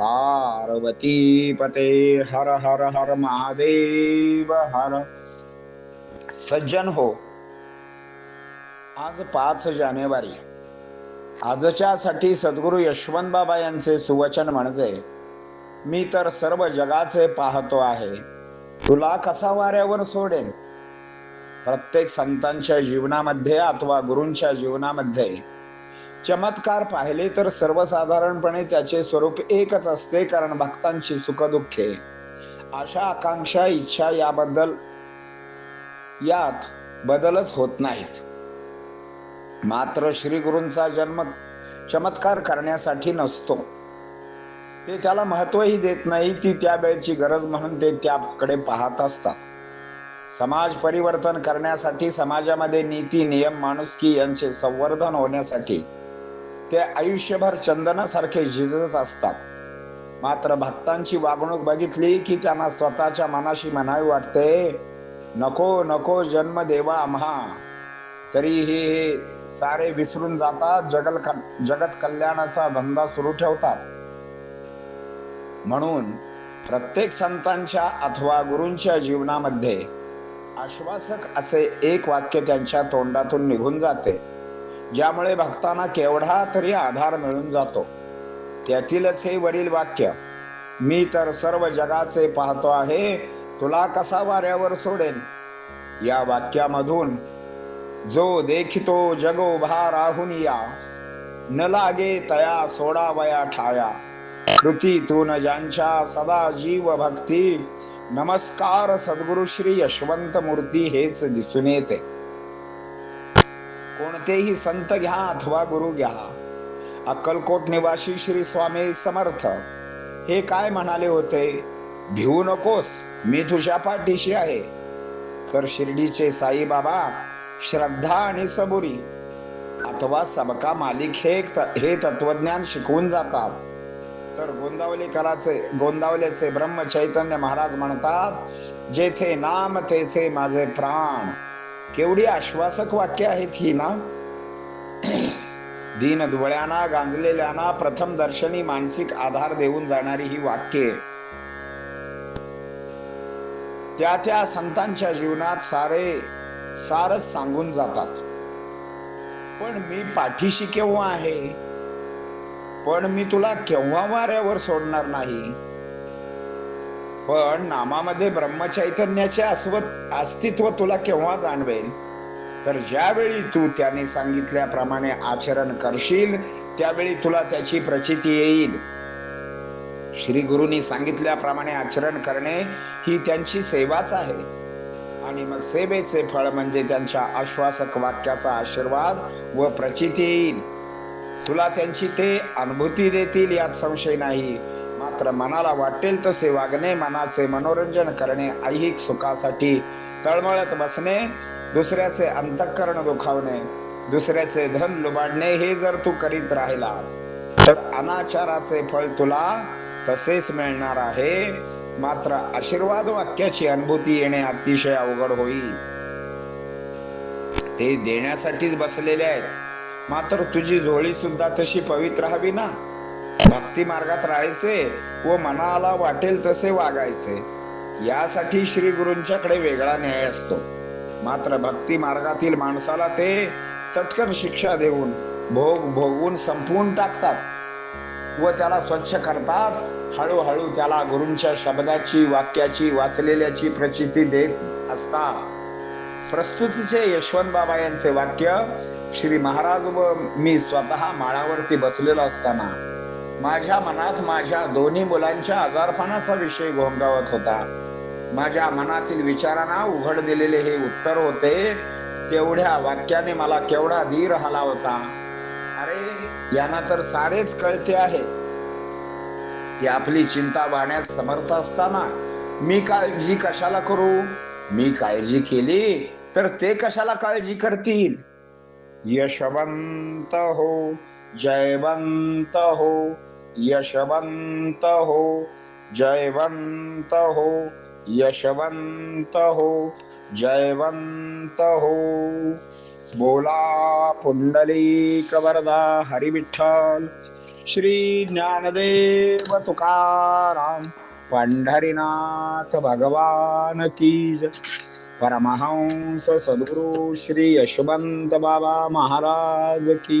पार्वती पते हर हर हर महादेव हर। सज्जन हो। आज पाच जानेवारी। आजच्यासाठी सद्गुरू सद्गुरु यशवंत बाबा यांचे सुवचन म्हणजे मी तर सर्व जगाचे पाहतो आहे। तुला कसा वाऱ्यावर सोडेन? प्रत्येक संतांच्या जीवनामध्ये अथवा गुरूंच्या जीवनामध्ये चमत्कार पाहिले तर सर्वसाधारणपणे त्याचे स्वरूप एकच असते कारण भक्तांची सुखदुःखे. आशा आकांक्षा इच्छा याबद्दल यात बदलच होत नाहीत. मात्र श्री गुरूंचा जन्म चमत्कार करण्यासाठी नसतो. ते त्याला महत्वही देत नाही ती त्या वेळची गरज म्हणून ते त्याकडे पाहत असतात. समाज परिवर्तन करण्यासाठी समाजामध्ये नीती नियम माणुसकी यांचे संवर्धन होण्यासाठी ते आयुष्यभर चंदनासारखे झिजत असतात. मात्र भक्तांची वागणूक बघितली की त्यांना स्वतःच्या मनाशी म्हणावी वाटते नको नको जन्म देवा आम्हा. तरीही हे सारे विसरून जातात जगल जगत कल्याणाचा धंदा सुरू ठेवतात. म्हणून प्रत्येक संतांच्या अथवा गुरूंच्या जीवनामध्ये आश्वासक असे एक वाक्य त्यांच्या तोंडातून निघून जाते. ज्यामुळे भक्तांना केवढा तरी आधार मिळून जातो. त्यातीलच हे वरील वाक्य मी तर सर्व जगाचे पाहतो आहे तुला कसा वाऱ्यावर सोडेन? या वाक्यामधून जो देखितो जगो भा राहून या न लागे तया सोडावया ठाया कृतीतून ज्यांच्या सदा जीव भक्ती नमस्कार सद्गुरु श्री यशवंत मूर्ती हेच दिसून येते. कोणतेही संत घ्या अथवा गुरु घ्या. अक्कलकोट निवासी श्री स्वामी समर्थ. हे काय म्हणाले होते? भिवू नकोस मी तुझ्या पाठीशी आहे. तर शिर्डीचे साईबाबा श्रद्धा आणि सबुरी. अथवा सबका मालिक हे हे तत्वज्ञान शिकवून जातात. तर गोंदावलेकराचे गोंदावलेचे ब्रह्म चैतन्य महाराज म्हणतात जेथे नाम तेथे माझे प्राण. केवढी आश्वासक वाक्य आहेत ही ना? दीन दुबळ्यांना गांजलेल्यांना प्रथम दर्शनी मानसिक आधार देऊन जाणारी ही वाक्ये त्या त्या संतांच्या जीवनात सारे सारच सांगून जातात. पण मी पाठीशी केव्हा आहे? पण मी तुला केव्हा वाऱ्यावर सोडणार नाही? पण नामामध्ये ब्रह्मचैतन्याचे अस्वत अस्तित्व तुला केव्हा जाणवेल? तर ज्यावेळी तू त्याने सांगितल्याप्रमाणे आचरण करशील त्यावेळी तुला त्याची प्रचिती येईल. श्री गुरुनी सांगितल्याप्रमाणे आचरण करणे ही त्यांची सेवाच आहे. आणि मग सेवेचे फळ म्हणजे त्यांच्या आश्वासक वाक्याचा आशीर्वाद व प्रचिती येईल. तुला त्यांची ते अनुभूती देतील यात संशय नाही. मात्र मनाला वाटेल तसे वागणे मनाचे मनोरंजन करणे ऐहिक सुखासाठी तळमळत बसणे दुसऱ्याचे अंतःकरण दुखावणे दुसऱ्याचे धन लुबाडणे हे जर तू करीत राहिलास तर अनाचाराचे फळ तुला तसेच मिळणार आहे. मात्र आशीर्वाद वाक्याची अनुभूती येणे अतिशय अवघड होईल. ते देण्यासाठीच बसलेले आहेत. मात्र तुझी झोळी सुद्धा तशी पवित्र हवी ना? भक्ती मार्गात राहायचे व मनाला वाटेल तसे वागायचे. यासाठी श्री गुरूंच्याकडे वेगळा न्याय असतो. मात्र भक्ती मार्गातील माणसाला ते चटकन शिक्षा देऊन भोग भोगून संपवून टाकतात व त्याला स्वच्छ करतात. हळूहळू त्याला गुरूंच्या शब्दाची वाक्याची वाचलेल्याची प्रचिती देत असतात. प्रस्तुतीचे यशवंत बाबा यांचे वाक्य श्री महाराज व मी स्वतः माळावरती बसलेलो असताना माझ्या मनात माझ्या दोन्ही मुलांच्या आजारपणाचा विषय घोंगावत होता. माझ्या मनातील विचारांना उघड दिलेले हे उत्तर होते तेवढ्या वाक्याने मला केवढा धीर आला होता. अरे यांना तर सारेच कळते आहे. ती आपली चिंता वाहण्यास समर्थ असताना मी काळजी कशाला करू? मी काळजी केली तर ते कशाला काळजी करतील? यशवंत हो जयवंत हो यशवंत हो जयवंत हो यशवंत हो जयवंत हो बोला पुंडली कवरदा हरिविठ्ठल श्री ज्ञानदेव तुकाराम पंढरीनाथ भगवान की परमहंस सद्गुरु श्री यशवंत बाबा महाराज की